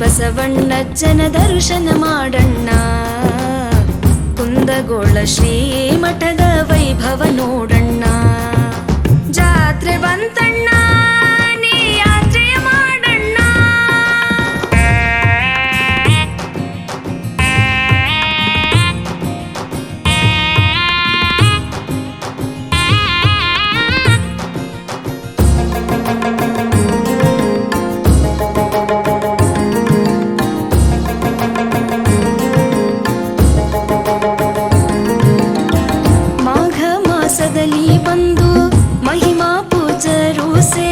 ಬಸವಣ್ಣಜ್ಜನ ದರ್ಶನ ಮಾಡಣ್ಣ. ಕುಂದಗೋಳ ಶ್ರೀಮಠದ ವೈಭವ ನೋಡಣ್ಣ. ಜಾತ್ರೆ ಬಂತಣ್ಣ. ಬದಲಿ ಬಂದು ಮಹಿಮಾ ಪೂಜರು ಸೇ